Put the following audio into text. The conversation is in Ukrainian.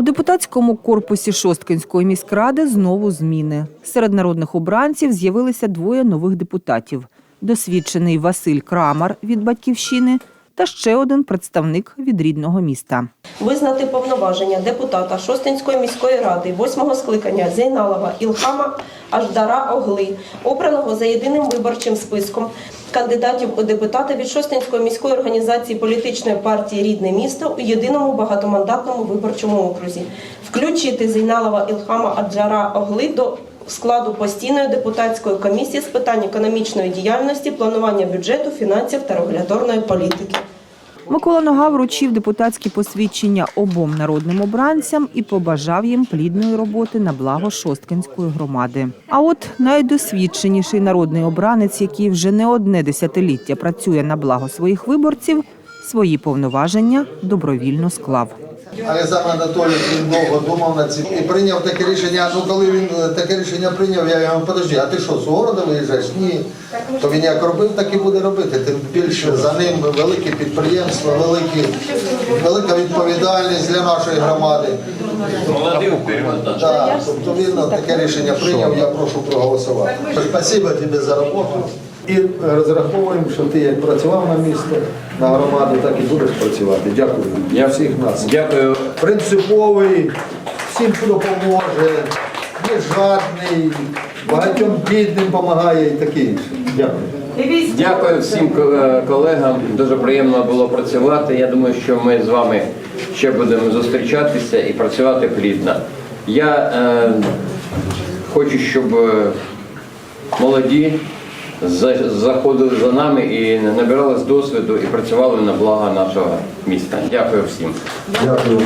У депутатському корпусі Шосткинської міськради знову зміни. Серед народних обранців з'явилися двоє нових депутатів: досвідчений Василь Крамар від батьківщини та ще один представник від рідного міста. Визнати повноваження депутата Шостинської міської ради восьмого скликання Зейналова Ілхама Аждара Огли, обраного за єдиним виборчим списком кандидатів у депутати від Шостинської міської організації політичної партії Рідне місто у єдиному багатомандатному виборчому окрузі, включити Зейналова Ілхама Аджара Огли до складу постійної депутатської комісії з питань економічної діяльності, планування бюджету, фінансів та регуляторної політики. Микола Нога вручив депутатські посвідчення обом народним обранцям і побажав їм плідної роботи на благо Шосткинської громади. А от найдосвідченіший народний обранець, який вже не одне десятиліття працює на благо своїх виборців, свої повноваження добровільно склав. Олександр Анатолійович він довго думав над цим і прийняв таке рішення. Ну коли він е, таке рішення прийняв, я йому подожди, а ти що, з города виїжджаєш? Ні. То він як робив, так і буде робити. Тим більше за ним велике підприємство, великі, велика відповідальність для нашої громади. Молодий вперед. да. Тобто він таке рішення прийняв, я прошу проголосувати. Спасибо тобі за роботу. І розраховуємо, що ти як працював на місто, на громаду, так і будеш працювати. Дякую. Я всіх нас. Дякую. принциповий, всім допоможе, не жадний, багатьом бідним допомагає і таке інше. Дякую. Дякую всім колегам. Дуже приємно було працювати. Я думаю, що ми з вами ще будемо зустрічатися і працювати плідно. Я е, хочу, щоб е, молоді заходили за нами і набирались досвіду і працювали на благо нашого міста. Дякую всім. Дякую.